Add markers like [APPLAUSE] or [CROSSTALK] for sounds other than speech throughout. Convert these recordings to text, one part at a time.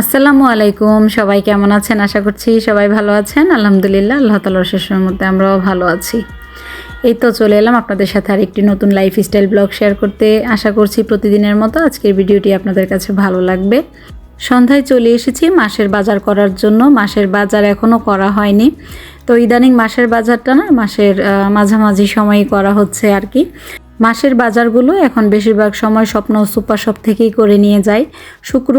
আসসালামু আলাইকুম। সবাই কেমন আছেন? আশা করছি সবাই ভালো আছেন। আলহামদুলিল্লাহ, আল্লাহ তালার শেষের মধ্যে আমরাও ভালো আছি। এই তো চলে এলাম আপনাদের সাথে আর একটি নতুন লাইফ স্টাইল ব্লগ শেয়ার করতে। আশা করছি প্রতিদিনের মতো আজকের ভিডিওটি আপনাদের কাছে ভালো লাগবে। সন্ধ্যায় চলে এসেছি মাসের বাজার করার জন্য। মাসের বাজার এখনও করা হয়নি। তো ইদানিং মাসের বাজারটা না, মাসের মাঝামাঝি সময়ই করা হচ্ছে আর কি। মাসের বাজারগুলো এখন বেশিরভাগ সময় স্বপ্ন সুপার শপ থেকেই করে নিয়ে যায়। শুক্র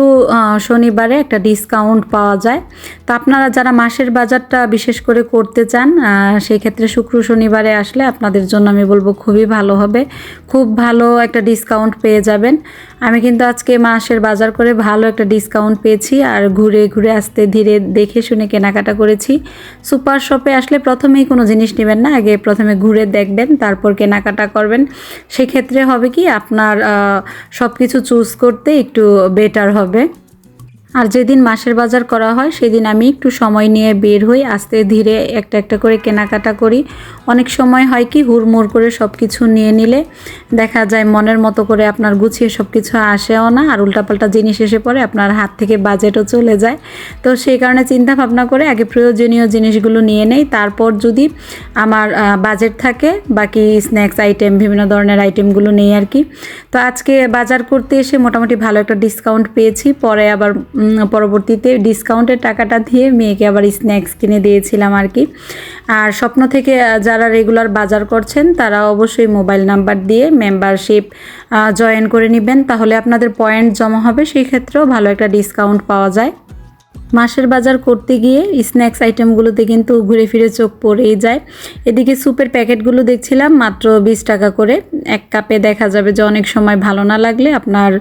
শনিবারে একটা ডিসকাউন্ট পাওয়া যায়। তো আপনারা যারা মাসের বাজারটা বিশেষ করে করতে চান সেই ক্ষেত্রে শুক্র, শনিবারে আসলে আপনাদের জন্য আমি বলব খুবই ভালো হবে। খুব ভালো একটা ডিসকাউন্ট পেয়ে যাবেন। আমি কিন্তু আজকে মাসের বাজার করে ভালো একটা ডিসকাউন্ট পেয়েছি আর ঘুরে ঘুরে আসতে ধীরে দেখে শুনে কেনাকাটা করেছি। সুপার শপে আসলে প্রথমেই কোনো জিনিস নেবেন না, আগে প্রথমে ঘুরে দেখবেন, তারপর কেনাকাটা করবেন। সেক্ষেত্রে হবে কি, আপনার সব কিছু চুজ করতে একটু বেটার হবে। আর যেদিন মাসের বাজার করা হয়, সেদিন আমি একটু সময় নিয়ে বের হই, আস্তে ধীরে একটা একটা করে কেনাকাটা করি। অনেক সময় হয় কি, হুড়মুড় করে সব কিছু নিয়ে নিলে দেখা যায় মনের মতো করে আপনার গুছিয়ে সব কিছু আসেও না, আর উল্টাপাল্টা জিনিস এসে পড়ে, আপনার হাত থেকে বাজেটও চলে যায়। তো সেই কারণে চিন্তা ভাবনা করে আগে প্রয়োজনীয় জিনিসগুলো নিয়ে নেই, তারপর যদি আমার বাজেট থাকে, বাকি স্ন্যাক্স, আইটেম, বিভিন্ন ধরনের আইটেমগুলো নেই আর কি। তো আজকে বাজার করতে এসে মোটামুটি ভালো একটা ডিসকাউন্ট পেয়েছি, পরে আবার পরবর্তীতে ডিসকাউন্টের টাকাটা দিয়ে মেয়েকে আবার স্ন্যাক্স কিনে দিয়েছিলাম আর কি। আর স্বপ্ন থেকে যারা রেগুলার বাজার করছেন, তারা অবশ্যই মোবাইল নাম্বার দিয়ে মেম্বারশিপ জয়েন করে নেবেন। তাহলে আপনাদের পয়েন্ট জমা হবে, সেই ক্ষেত্রেও ভালো একটা ডিসকাউন্ট পাওয়া যায়। মাসের বাজার করতে গিয়ে স্ন্যাক্স আইটেমগুলোতে কিন্তু ঘুরে ফিরে চোখ পড়েই যায়। এদিকে স্যুপের প্যাকেটগুলো দেখছিলাম, মাত্র বিশ টাকা করে। এক কাপে দেখা যাবে যে অনেক সময় ভালো না লাগলে আপনার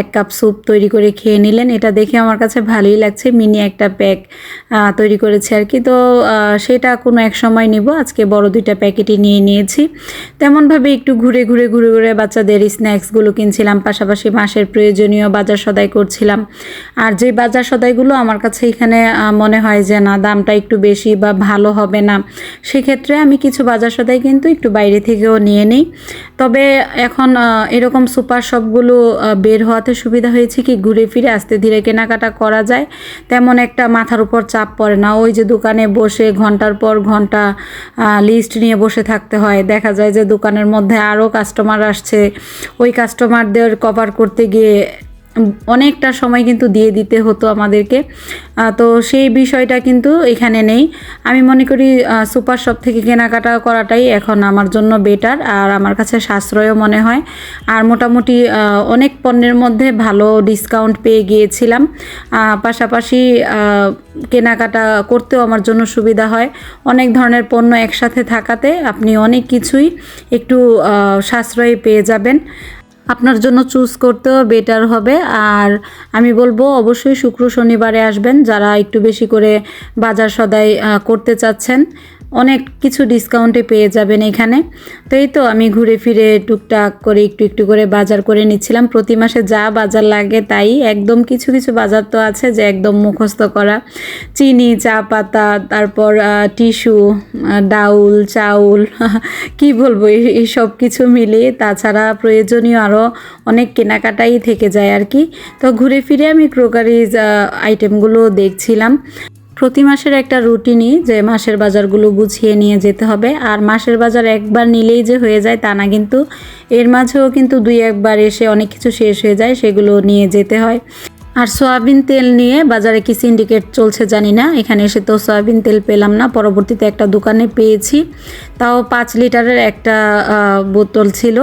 এক কাপ স্যুপ তৈরি করে খেয়ে নিলেন। এটা দেখে আমার কাছে ভালোই লাগছে, মিনি একটা প্যাক তৈরি করেছে আর কি। তো সেটা কোনো এক সময় নিব, আজকে বড় দুইটা প্যাকেটই নিয়ে নিয়েছি। তেমনভাবে একটু ঘুরে ঘুরে ঘুরে ঘুরে বাচ্চাদের স্ন্যাক্সগুলো কিনছিলাম, পাশাপাশি মাসের প্রয়োজনীয় বাজার সদাই করছিলাম। আর যে বাজার সদাইগুলো আমার কাছে এখানে মনে হয় যে না, দামটা একটু বেশি বা ভালো হবে না। সেক্ষেত্রে আমি কিছু বাজার সদাই কিন্তু একটু বাইরে থেকেও নিয়ে নিই। তবে এখন এরকম সুপার শপগুলো বের হওয়াতে সুবিধা হয়েছে কি, ঘুরে ফিরে আস্তে ধীরে কেনাকাটা করা যায়। তেমন একটা মাথার উপর চাপ পড়ে না। ওই যে দোকানে বসে ঘণ্টার পর ঘণ্টা লিস্ট নিয়ে বসে থাকতে হয়। দেখা যায় যে দোকানের মধ্যে আরও কাস্টমার আসছে। ওই কাস্টমারদের কভার করতে গিয়ে অনেকটা সময় কিন্তু দিয়ে দিতে হতো আমাদেরকে। তো সেই বিষয়টা কিন্তু এখানে নেই। আমি মনে করি সুপার শপ থেকে কেনাকাটা করাটাই এখন আমার জন্য বেটার আর আমার কাছে সাশ্রয়ও মনে হয়। আর মোটামুটি অনেক পণ্যের মধ্যে ভালো ডিসকাউন্ট পেয়ে গিয়েছিলাম। পাশাপাশি কেনাকাটা করতেও আমার জন্য সুবিধা হয়। অনেক ধরনের পণ্য একসাথে থাকাতে আপনি অনেক কিছুই একটু সাশ্রয়ী পেয়ে যাবেন। আপনার জন্য চুজ করতেও বেটার হবে। আর আমি বলব, অবশ্যই শুক্র শনিবারে আসবেন যারা একটু বেশি করে বাজার সদাই করতে চাচ্ছেন। অনেক কিছু ডিসকাউন্টে পেয়ে যাবেন এখানে। তো এই তো আমি ঘুরে ফিরে টুকটাক করে একটু একটু করে বাজার করে নিচ্ছিলাম। প্রতি মাসে যা বাজার লাগে তাই। একদম কিছু কিছু বাজার তো আছে যে একদম মুখস্থ করা। চিনি, চা পাতা, তারপর টিস্যু ডাউল, চাউল, [LAUGHS] কি বলব এই- সব কিছু মিলিয়ে। তাছাড়া প্রয়োজনীয় আরও অনেক কেনাকাটাই থেকে যায় আর কি। তো ঘুরে ফিরে আমি ক্রোকারিজ আইটেমগুলো দেখছিলাম। প্রতি মাসের একটা রুটিনই যে মাসের বাজারগুলো গুছিয়ে নিয়ে যেতে হবে। আর মাসের বাজার একবার নিলেই যে হয়ে যায় তা না, কিন্তু এর মাঝেও কিন্তু দুই একবার এসে অনেক কিছু শেষ হয়ে যায়, সেগুলো নিয়ে যেতে হয়। আর সয়াবিন তেল নিয়ে বাজারে কি সিন্ডিকেট চলছে জানি না। এখানে এসে তো সয়াবিন তেল পেলাম না। পরবর্তীতে একটা দোকানে পেয়েছি। তাও পাঁচ লিটারের একটা বোতল ছিল।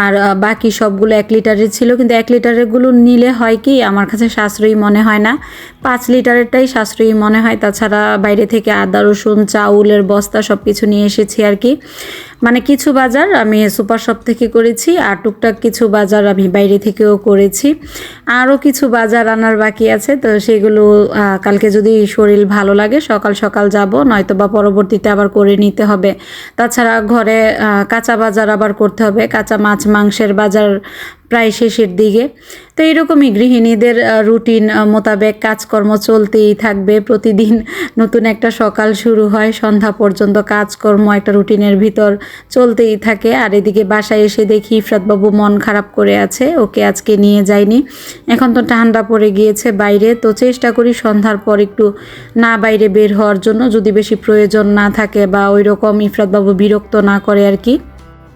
আর বাকি সবগুলো এক লিটারের ছিল। কিন্তু এক লিটারেরগুলো নিলে হয় কি, আমার কাছে সাশ্রয়ী মনে হয় না। পাঁচ লিটারেরটাই সাশ্রয়ী মনে হয়। তাছাড়া বাইরে থেকে আদা, রসুন, চাউলের বস্তা সব কিছু নিয়ে এসেছি আর কি। মানে কিছু বাজার আমি সুপার শপ থেকে করেছি, আর টুকটাক কিছু বাজার আমি বাইরে থেকেও করেছি। আরও কিছু বাজার আনার বাকি আছে, তো সেগুলো কালকে যদি শরীর ভালো লাগে সকাল সকাল যাব, নয়তো বা পরবর্তীতে আবার করে নিতে হবে। তাছাড়া ঘরে কাঁচা বাজার আবার করতে হবে, কাঁচা মাছ, মাংসের বাজার প্রায় শেষের দিকে। তো এরকমই গৃহিণীদের রুটিন মোতাবেক কাজকর্ম চলতেই থাকবে। প্রতিদিন নতুন একটা সকাল শুরু হয়, সন্ধ্যা পর্যন্ত কাজকর্ম একটা রুটিনের ভিতর চলতেই থাকে। আর এদিকে বাসায় এসে দেখি ইফরাতবাবু মন খারাপ করে আছে, ওকে আজকে নিয়ে যায়নি এখন তো ঠান্ডা পড়ে গিয়েছে বাইরে, তো চেষ্টা করি সন্ধ্যার পর একটু না বাইরে বের হওয়ার জন্য, যদি বেশি প্রয়োজন না থাকে বা ওই রকম ইফরাতবাবু বিরক্ত না করে আর কি।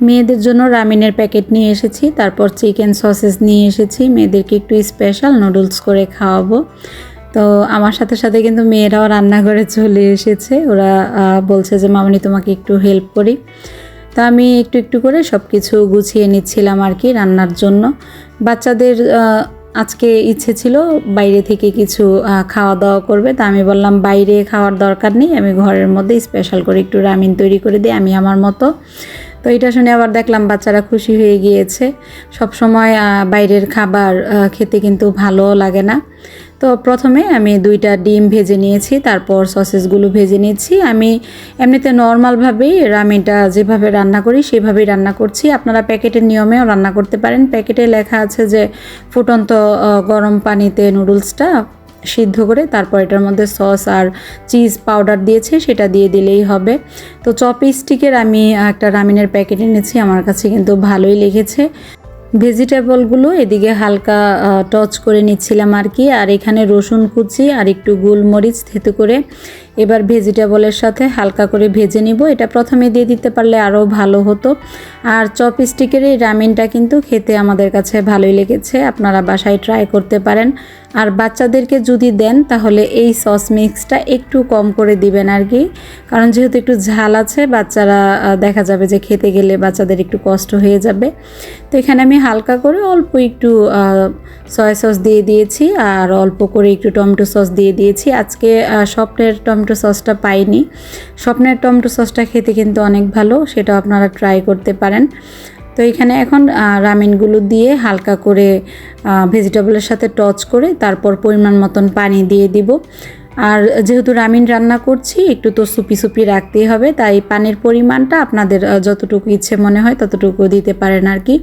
মেয়েদের জন্য রামিনের প্যাকেট নিয়ে এসেছি, তারপর চিকেন সসেস নিয়ে এসেছি। মেয়েদেরকে একটু স্পেশাল নুডলস করে খাওয়াবো। তো আমার সাথে সাথে কিন্তু মেয়েরাও রান্নাঘরে চলে এসেছে। ওরা বলছে যে, মামনি, তোমাকে একটু হেল্প করি। তো আমি একটু একটু করে সব কিছু গুছিয়ে নিচ্ছিলাম আর কি রান্নার জন্য। বাচ্চাদের আজকে ইচ্ছে ছিল বাইরে থেকে কিছু খাওয়া দাওয়া করবে। তা আমি বললাম, বাইরে খাওয়ার দরকার নেই। আমি ঘরের মধ্যে স্পেশাল করে একটু রামিন তৈরি করে দিই। আমি আমার মতো তো এটা শুনে আবার দেখলাম বাচ্চারা খুশি হয়ে গিয়েছে। সব সময় বাইরের খাবার খেতে কিন্তু ভালো লাগে না। তো প্রথমে আমি দুইটা ডিম ভেজে নিয়েছি, তারপর সসেসগুলো ভেজে নিয়েছি আমি এমনিতে নর্মালভাবেই রামিনটা যেভাবে রান্না করি, সেভাবেই রান্না করছি। আপনারা প্যাকেটের নিয়মেও রান্না করতে পারেন। প্যাকেটে লেখা আছে যে ফুটন্ত গরম পানিতে নুডলসটা সিদ্ধ করে তারপর এটার মধ্যে সস আর চিজ পাউডার দিয়েছে, সেটা দিয়ে দিলেই হবে। তো চপস্টিকের আমি একটা রামিনের প্যাকেট এনেছি, আমার কাছে কিন্তু ভালোই লেগেছে। ভেজিটেবলগুলো এদিকে হালকা টচ করে নিচ্ছিলাম আর কি। আর এখানে রসুন কুচি আর একটু গোলমরিচ থেতু করে এবার ভেজিটেবলের সাথে হালকা করে ভেজে নিব। এটা প্রথমে দিয়ে দিতে পারলে আরও ভালো হতো। আর চপস্টিকের এই রামিনটা কিন্তু খেতে আমাদের কাছে ভালোই লেগেছে। আপনারা বাসায় ট্রাই করতে পারেন। আর বাচ্চাদেরকে যদি দেন, তাহলে এই সস মিক্সটা একটু কম করে দিবেন আর কি। কারণ যেহেতু একটু ঝাল আছে, বাচ্চারা দেখা যাবে যে খেতে গেলে বাচ্চাদের একটু কষ্ট হয়ে যাবে। তো এখানে আমি হালকা করে অল্প একটু সয়া সস দিয়ে দিয়েছি। আর অল্প করে একটু টমেটো সস দিয়ে দিয়েছি। আজকে স্বপ্নের টমেটো সসটা পাইনি। স্বপ্নের টমেটো সসটা খেতে কিন্তু অনেক ভালো, সেটাও আপনারা ট্রাই করতে পারেন। তো এখানে এখন রামেনগুলো দিয়ে হালকা করে ভেজিটেবলের সাথে টচ করে তারপর পরিমাণ মতন পানি দিয়ে দিব। আর যেহেতু রামিন রান্না করছি, একটু তো সুপি সুপি রাখতেই হবে, তাই পানির পরিমাণটা আপনাদের যতটুকু ইচ্ছে মনে হয় ততটুকু দিতে পারেন আর কি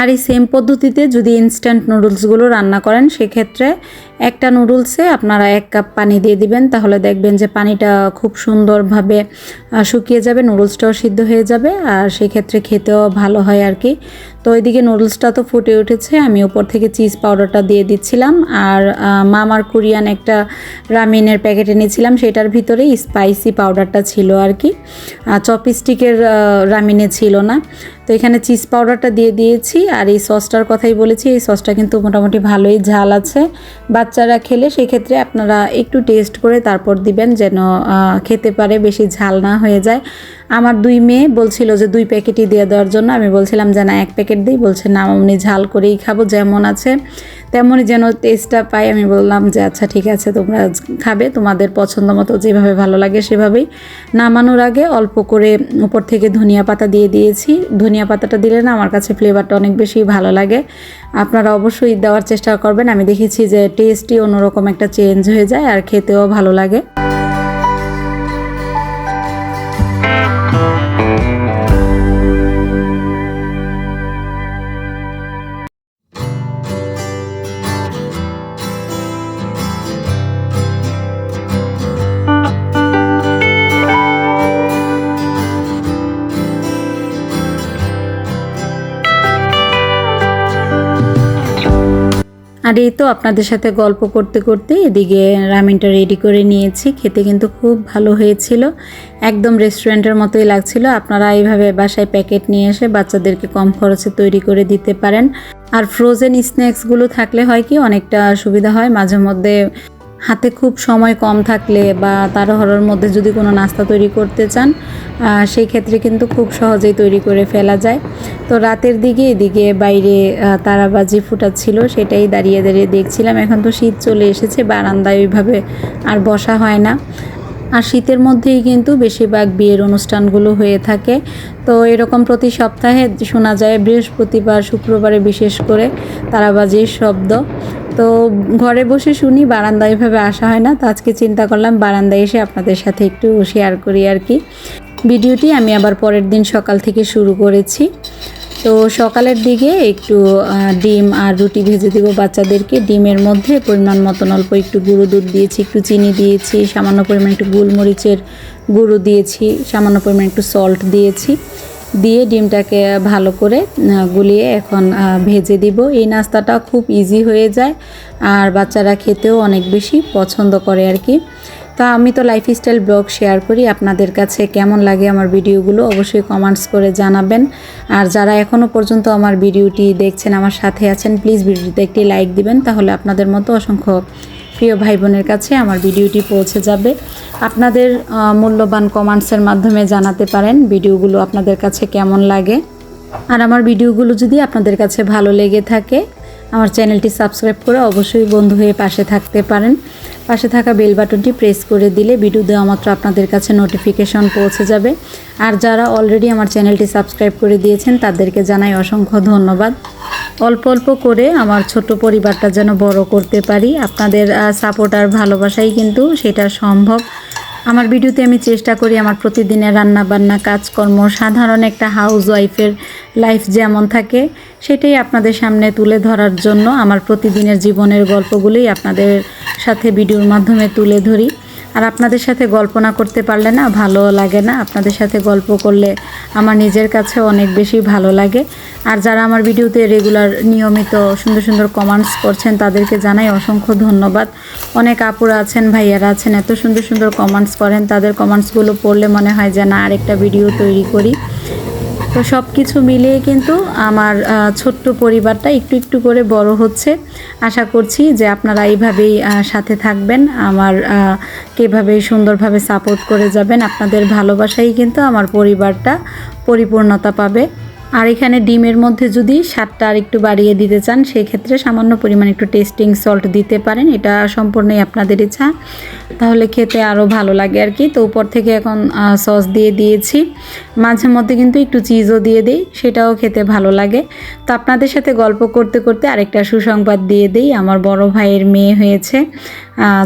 আর এই সেম পদ্ধতিতে যদি ইনস্ট্যান্ট নুডলসগুলো রান্না করেন, সেক্ষেত্রে একটা নুডলসে আপনারা এক কাপ পানি দিয়ে দিবেন, তাহলে দেখবেন যে পানিটা খুব সুন্দরভাবে শুকিয়ে যাবে নুডলসটাও সিদ্ধ হয়ে যাবে, আর সেক্ষেত্রে খেতেও ভালো হয় আর কি। তো ওইদিকে নুডলসটা তো ফুটে উঠেছে, আমি উপর থেকে চিজ পাউডারটা দিয়ে দিচ্ছিলাম, আর মামার কোরিয়ান একটা রামিনের প্যাকেট এনেছিলাম, সেটার ভিতরেই স্পাইসি পাউডারটা ছিল আর কি। চপস্টিকের রামিনে ছিল না। তো এখানে চিজ পাউডারটা দিয়ে দিয়েছি, আর এই সসটার কথাই বলেছি, এই সসটা কিন্তু মোটামুটি ভালোই ঝাল আছে বাচ্চারা খেলে সেক্ষেত্রে আপনারা একটু টেস্ট করে তারপর দিবেন যেন খেতে পারে, বেশি ঝাল না হয়ে যায়। আমার দুই মেয়ে বলছিল যে দুই প্যাকেটই দিয়ে দেওয়ার জন্য। আমি বলছিলাম যে না, এক প্যাকেট দিই। বলছে, না অমনি ঝাল করেই খাব, যেমন আছে, তেমনই যেন টেস্টটা পাই। আমি বললাম যে আচ্ছা ঠিক আছে, তোমরা খাবে, তোমাদের পছন্দ মতো যেভাবে ভালো লাগে সেভাবেই। নামানোর আগে অল্প করে উপর থেকে ধনিয়া পাতা দিয়ে দিয়েছি। ধনিয়া পাতাটা দিলে না, আমার কাছে ফ্লেভারটা অনেক বেশি ভালো লাগে। আপনারা অবশ্যই দেওয়ার চেষ্টা করবেন। আমি দেখেছি যে টেস্টই অন্যরকম একটা চেঞ্জ হয়ে যায়, আর খেতেও ভালো লাগে। আর এই তো আপনাদের সাথে গল্প করতে করতে এদিকে রামিনটা রেডি করে নিয়েছি। খেতে কিন্তু খুব ভালো হয়েছিল। একদম রেস্টুরেন্টের মতোই লাগছিল। আপনারা এইভাবে বাসায় প্যাকেট নিয়ে এসে বাচ্চাদেরকে কম খরচে তৈরি করে দিতে পারেন। আর ফ্রোজেন স্ন্যাক্সগুলো থাকলে হয় কি, অনেকটা সুবিধা হয়। মাঝে মধ্যে হাতে খুব সময় কম থাকলে বা তাড়াহড়োর মধ্যে যদি কোনো নাস্তা তৈরি করতে চান সেই ক্ষেত্রে কিন্তু খুব সহজেই তৈরি করে ফেলা যায়। তো রাতের দিকে এদিকে বাইরে তারাবাজি ফুটাচ্ছিল সেটাই দাঁড়িয়ে দাঁড়িয়ে দেখছিলাম। এখন তো শীত চলে এসেছে, বারান্দায় ওইভাবে আর বসা হয় না। আর শীতের মধ্যেই কিন্তু বেশিরভাগ বিয়ের অনুষ্ঠানগুলো হয়ে থাকে। তো এরকম প্রতি সপ্তাহে শোনা যায় বৃহস্পতিবার, শুক্রবারে বিশেষ করে তারাবাজির শব্দ। তো ঘরে বসে শুনি, বারান্দায় এভাবে আসা হয় না। তো আজকে চিন্তা করলাম, বারান্দায় এসে আপনাদের সাথে একটু শেয়ার করি আর কি। ভিডিওটি আমি আবার পরের দিন সকাল থেকে শুরু করেছি। তো সকালের দিকে একটু ডিম আর রুটি ভেজে দিব বাচ্চাদেরকে। ডিমের মধ্যে পরিমাণ মতন অল্প একটু গুঁড়ো দুধ দিয়েছি, একটু চিনি দিয়েছি, সামান্য পরিমাণ একটু গোলমরিচের গুঁড়ো দিয়েছি, সামান্য পরিমাণ একটু সল্ট দিয়েছি। দিয়ে ডিমটাকে ভালো করে গুলিয়ে এখন ভেজে দিব। এই নাস্তাটা খুব ইজি হয়ে যায় আর বাচ্চারা খেতেও অনেক বেশি পছন্দ করে আর কি। তা আমি তো লাইফস্টাইল ব্লগ শেয়ার করি। আপনাদের কাছে কেমন লাগে আমার ভিডিওগুলো অবশ্যই কমেন্টস করে জানাবেন। আর যারা এখনও পর্যন্ত আমার ভিডিওটি দেখছেন, আমার সাথে আছেন প্লিজ ভিডিওতে একটি লাইক দিবেন। তাহলে আপনাদের মতো অসংখ্য প্রিয় ভাই বোনের কাছে আমার ভিডিওটি পৌঁছে যাবে। আপনাদের মূল্যবান কমেন্টসের মাধ্যমে জানাতে পারেন ভিডিওগুলো আপনাদের কাছে কেমন লাগে। আর আমার ভিডিওগুলো যদি আপনাদের কাছে ভালো লেগে থাকে, আমার চ্যানেলটি সাবস্ক্রাইব করে অবশ্যই বন্ধু হয়ে পাশে থাকতে পারেন। পাশে থাকা বেল বাটনটি প্রেস করে দিলে ভিডিও দেওয়া মাত্র আপনাদের কাছে নোটিফিকেশন পৌঁছে যাবে। আর যারা অলরেডি আমার চ্যানেলটি সাবস্ক্রাইব করে দিয়েছেন, তাদেরকে জানাই অসংখ্য ধন্যবাদ। অল্প অল্প করে আমার ছোট পরিবারটা যেন বড় করতে পারি। আপনাদের সাপোর্ট আর ভালোবাসাই কিন্তু সেটা সম্ভব। আমার ভিডিওতে আমি চেষ্টা করি আমার প্রতিদিনের রান্না বান্না কাজকর্ম, সাধারণ একটা হাউস ওয়াইফের লাইফ যেমন থাকে, সেটাই আপনাদের সামনে তুলে ধরার জন্য আমার প্রতিদিনের জীবনের গল্পগুলোই আপনাদের সাথে ভিডিওর মাধ্যমে তুলে ধরি। আর আপনাদের সাথে গল্প না করতে পারলে না ভালো লাগে না। আপনাদের সাথে গল্প করলে আমার নিজের কাছে অনেক বেশি ভালো লাগে। আর যারা আমার ভিডিওতে রেগুলার নিয়মিত সুন্দর সুন্দর কমেন্টস করছেন, তাদেরকে জানাই অসংখ্য ধন্যবাদ। অনেক আপুরা আছেন, ভাইয়ারা আছেন, এত সুন্দর সুন্দর কমেন্টস করেন। তাদের কমেন্টসগুলো পড়লে মনে হয় যে না আরেকটা ভিডিও তৈরি করি। তো সব কিছু মিলিয়ে কিন্তু আমার ছোট্ট পরিবারটা একটু একটু করে বড় হচ্ছে। আশা করছি যে আপনারা এইভাবেই সাথে থাকবেন। আমার কেভাবে সুন্দরভাবে সাপোর্ট করে যাবেন, আপনাদের ভালোবাসাই কিন্তু আমার পরিবারটা পরিপূর্ণতা পাবে। আর এখানে ডিমের মধ্যে যদি স্বাদটা আর একটু বাড়িয়ে দিতে চান, সেক্ষেত্রে সামান্য পরিমাণ একটু টেস্টিং সল্ট দিতে পারেন। এটা সম্পূর্ণই আপনাদের ইচ্ছা। তাহলে খেতে আরও ভালো লাগে আর কি। তো উপর থেকে এখন সস দিয়ে দিয়েছি। মাঝে মধ্যে কিন্তু একটু চিজও দিয়ে দিই, সেটাও খেতে ভালো লাগে। তো আপনাদের সাথে গল্প করতে করতে আরেকটা সুসংবাদ দিয়ে দিই। আমার বড় ভাইয়ের মেয়ে হয়েছে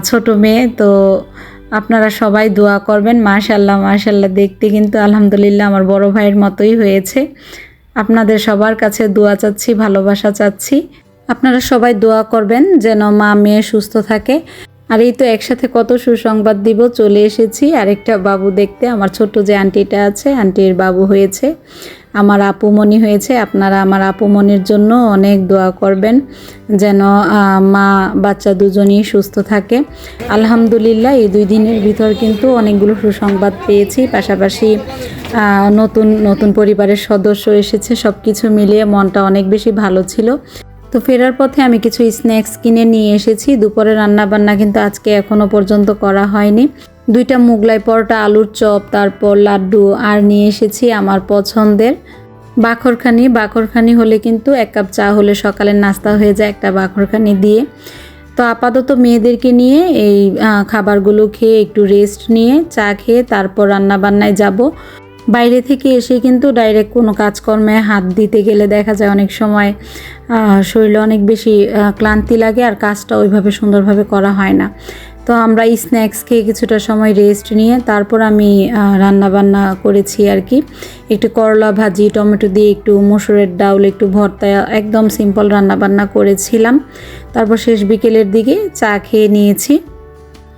ছোট মেয়ে। তো আপনারা সবাই দোয়া করবেন। মাশাল্লাহ মাশাল্লাহ দেখতে কিন্তু আলহামদুলিল্লাহ আমার বড় ভাইয়ের মতোই হয়েছে। আপনাদের সবার কাছে দোয়া চাচ্ছি, ভালোবাসা চাচ্ছি। আপনারা সবাই দোয়া করবেন যেন মা মেয়ে সুস্থ থাকে। আর এই তো একসাথে কত সুসংবাদ দিব, চলে এসেছি। আরেকটা বাবু দেখতে, আমার ছোট্ট যে আন্টিটা আছে, আন্টির বাবু হয়েছে। আমার আপুমণি হয়েছে, আপনারা আমার আপুমণির জন্য অনেক দোয়া করবেন যেন মা, বাচ্চা দুজনই সুস্থ থাকে। আলহামদুলিল্লাহ, এই দুই দিনের ভিতর কিন্তু অনেকগুলো সুসংবাদ পেয়েছি, পাশাপাশি নতুন নতুন পরিবারের সদস্য এসেছে সব কিছু মিলিয়ে মনটা অনেক বেশি ভালো ছিল। তো ফেরার পথে আমি কিছু স্ন্যাক্স কিনে নিয়ে এসেছি, দুপুরে রান্না বান্না কিন্তু আজকে এখনও পর্যন্ত করা হয়নি। দুইটা মুগলাই পরোটা, আলুর চপ, তারপর লাড্ডু, আর নিয়ে এসেছি আমার পছন্দের বাখরখানি। বাখরখানি হলে কিন্তু এক কাপ চা হলে সকালের নাস্তা হয়ে যায় একটা বাখরখানি দিয়ে। তো আপাতত মেয়েদেরকে নিয়ে এই খাবারগুলো খেয়ে একটু রেস্ট নিয়ে চা খেয়ে তারপর রান্না বান্নায় যাব। বাইরে থেকে এসে কিন্তু ডাইরেক্ট কোনো কাজকর্মে হাত দিতে গেলে দেখা যায় অনেক সময় শরীরে অনেক বেশি ক্লান্তি লাগে আর কাজটা ওইভাবে সুন্দরভাবে করা হয় না। তো আমরা স্ন্যাক্স খেয়ে কিছুটা সময় রেস্ট নিয়ে তারপর আমি রান্না বান্না করেছি আর কি। একটু করলা ভাজি, টমেটো দিয়ে একটু মসুরের ডাউল একটু ভর্তা, একদম সিম্পল রান্না বান্না করেছিলাম। তারপর শেষ বিকেলের দিকে চা খেয়ে নিয়েছি।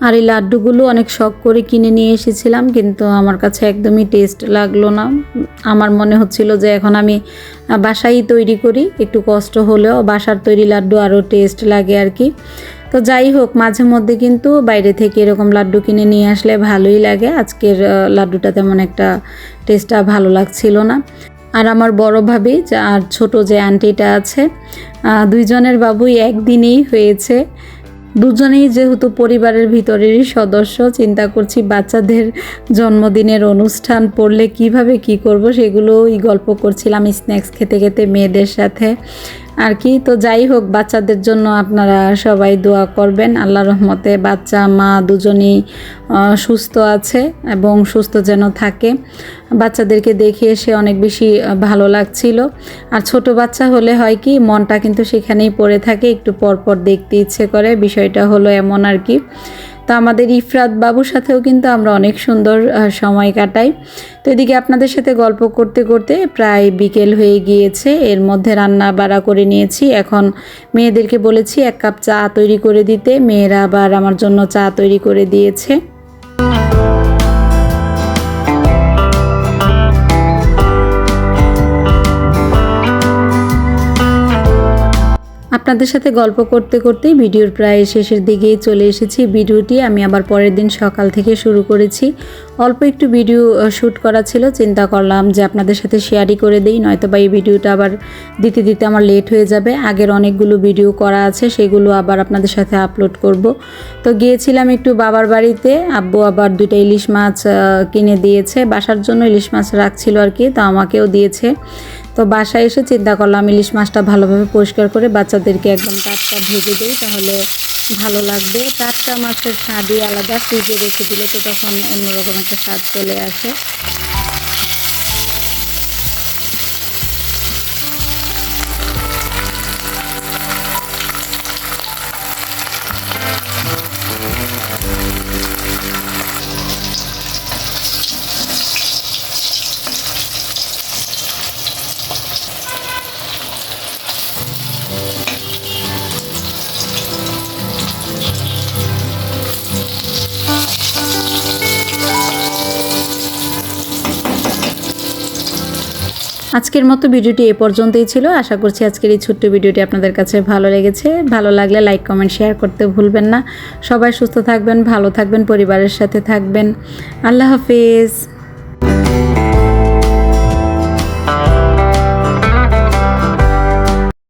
আর এই লাড্ডুগুলো অনেক শখ করে কিনে নিয়ে এসেছিলাম, কিন্তু আমার কাছে একদমই টেস্ট লাগল না। আমার মনে হচ্ছিল যে এখন আমি বাসাই তৈরি করি, একটু কষ্ট হলেও বাসার তৈরি লাড্ডু আরও টেস্ট লাগে আর কি। তো যাই হোক, মাঝে মধ্যে কিন্তু বাইরে থেকে এরকম লাড্ডু কিনে নিয়ে আসলে ভালোই লাগে। আজকের লাড্ডুটা তেমন একটা টেস্টটা ভালো লাগছিল না। আর আমার বড় ভাবি আর ছোট যে আন্টিটা আছে দুইজনের বাবুই একদিনেই হয়েছে। দুজনেই যেহেতু পরিবারের ভিতরেরই সদস্য, চিন্তা করছি বাচ্চাদের জন্মদিনের অনুষ্ঠান পড়লে কীভাবে কি করব সেগুলোই গল্প করছিলাম স্ন্যাক্স খেতে খেতে মেয়েদের সাথে। আর কি? তো যাই হোক, বাচ্চাদের জন্য আপনারা সবাই দোয়া করবেন। আল্লাহ রহমতে বাচ্চা, মা দুজনেই সুস্থ আছে এবং সুস্থ যেন থাকে। বাচ্চাদেরকে দেখে এসে অনেক বেশি ভালো লাগছিল। আর ছোট বাচ্চা হলে হয় কি, মনটা কিন্তু সেখানেই পড়ে থাকে। একটু পরপর দেখতে ইচ্ছে করে। বিষয়টা হলো এমন আর কি। তো আমাদের ইফরাত বাবুর সাথেও কিন্তু আমরা অনেক সুন্দর সময় কাটাই। তো এদিকে আপনাদের সাথে গল্প করতে করতে প্রায় বিকেল হয়ে গিয়েছে। এর মধ্যে রান্না বাড়া করে নিয়েছি। এখন মেয়েদেরকে বলেছি, এক কাপ চা তৈরি করে দিতে। মেয়েরা আবার আমার জন্য চা তৈরি করে দিয়েছে। আপনাদের সাথে গল্প করতে করতেই ভিডিওর প্রায় শেষের দিকেই চলে এসেছি ভিডিওটি। আমি আবার পরের দিন সকাল থেকে শুরু করেছি। অল্প একটু ভিডিও শ্যুট করা ছিল। চিন্তা করলাম যে আপনাদের সাথে শেয়ারই করে দিই, নয়তো বা এই ভিডিওটা আবার দিতে দিতে আমার লেট হয়ে যাবে। আগের অনেকগুলো ভিডিও করা আছে, সেগুলো আবার আপনাদের সাথে আপলোড করব। তো গিয়েছিলাম একটু বাবার বাড়িতে। আব্বু আবার দুইটা ইলিশ মাছ কিনে দিয়েছে। বাসার জন্য ইলিশ মাছ রাখছিল আর কি, তা আমাকেও দিয়েছে। তো বাসায় এসে চিন্তা করলাম ইলিশ মাছটা ভালোভাবে পরিষ্কার করে বাচ্চাদেরকে একদম টাটকা ভেজে দিই, তাহলে ভালো লাগবে। টাটকা মাছের স্বাদই আলাদা ফ্রিজে রেখে দিলে তো তখন অন্যরকম একটা স্বাদ চলে আসে। আজকের মতো ভিডিওটি এ পর্যন্তই ছিল। আশা করছি আজকের এই ছোট্ট ভিডিওটি আপনাদের কাছে ভালো লেগেছে। ভালো লাগলে লাইক কমেন্ট শেয়ার করতে ভুলবেন না। সবাই সুস্থ থাকবেন, ভালো থাকবেন, পরিবারের সাথে থাকবেন। আল্লাহ হাফিজ।